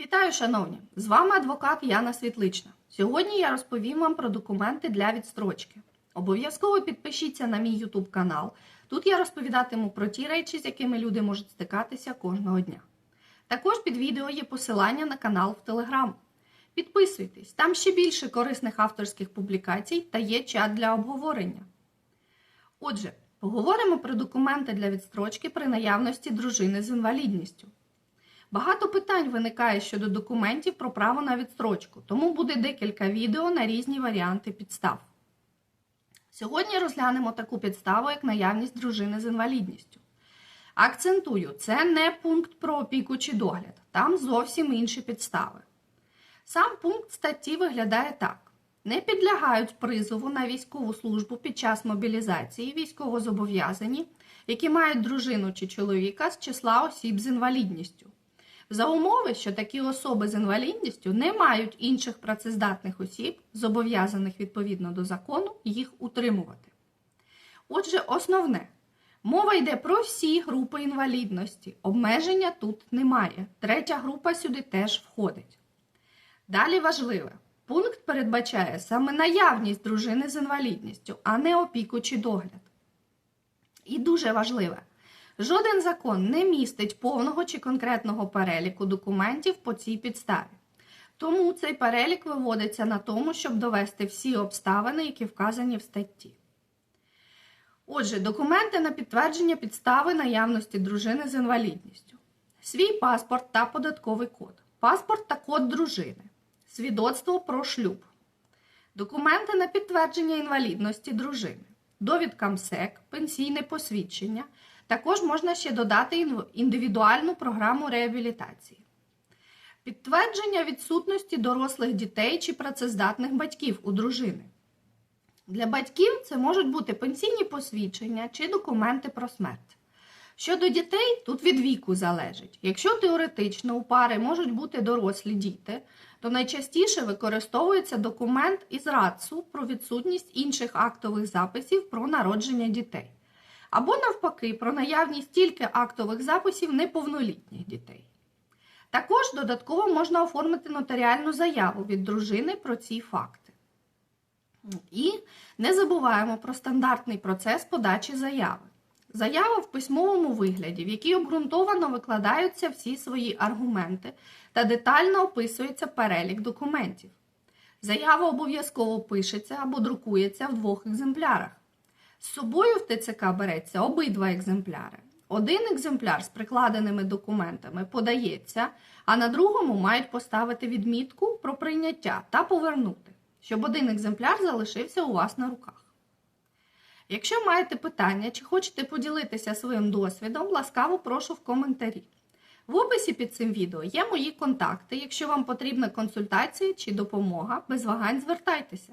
Вітаю, шановні! З вами адвокат Яна Світлична. Сьогодні я розповім вам про документи для відстрочки. Обов'язково підпишіться на мій YouTube канал. Тут я розповідатиму про ті речі, з якими люди можуть стикатися кожного дня. Також під відео є посилання на канал в Telegram. Підписуйтесь, там ще більше корисних авторських публікацій та є чат для обговорення. Отже, поговоримо про документи для відстрочки при наявності дружини з інвалідністю. Багато питань виникає щодо документів про право на відстрочку, тому буде декілька відео на різні варіанти підстав. Сьогодні розглянемо таку підставу, як наявність дружини з інвалідністю. Акцентую, це не пункт про опіку чи догляд, там зовсім інші підстави. Сам пункт статті виглядає так: не підлягають призову на військову службу під час мобілізації військовозобов'язані, які мають дружину чи чоловіка з числа осіб з інвалідністю. За умови, що такі особи з інвалідністю не мають інших працездатних осіб, зобов'язаних відповідно до закону, їх утримувати. Отже, основне. Мова йде про всі групи інвалідності. Обмеження тут немає. Третя група сюди теж входить. Далі важливе. Пункт передбачає саме наявність дружини з інвалідністю, а не опіку чи догляд. І дуже важливе. Жоден закон не містить повного чи конкретного переліку документів по цій підставі. Тому цей перелік виводиться на тому, щоб довести всі обставини, які вказані в статті. Отже, документи на підтвердження підстави наявності дружини з інвалідністю. Свій паспорт та податковий код. Паспорт та код дружини. Свідоцтво про шлюб. Документи на підтвердження інвалідності дружини. Довідка МСЕК, пенсійне посвідчення. Також можна ще додати індивідуальну програму реабілітації. Підтвердження відсутності дорослих дітей чи працездатних батьків у дружини. Для батьків це можуть бути пенсійні посвідчення чи документи про смерть. Щодо дітей, тут від віку залежить. Якщо теоретично у пари можуть бути дорослі діти, то найчастіше використовується документ із РАЦУ про відсутність інших актових записів про народження дітей. Або, навпаки, про наявність тільки актових записів неповнолітніх дітей. Також додатково можна оформити нотаріальну заяву від дружини про ці факти. І не забуваємо про стандартний процес подачі заяви. Заява в письмовому вигляді, в якій обґрунтовано викладаються всі свої аргументи та детально описується перелік документів. Заява обов'язково пишеться або друкується в двох екземплярах. З собою в ТЦК береться обидва екземпляри. Один екземпляр з прикладеними документами подається, а на другому мають поставити відмітку про прийняття та повернути, щоб один екземпляр залишився у вас на руках. Якщо маєте питання чи хочете поділитися своїм досвідом, ласкаво прошу в коментарі. В описі під цим відео є мої контакти. Якщо вам потрібна консультація чи допомога, без вагань звертайтеся.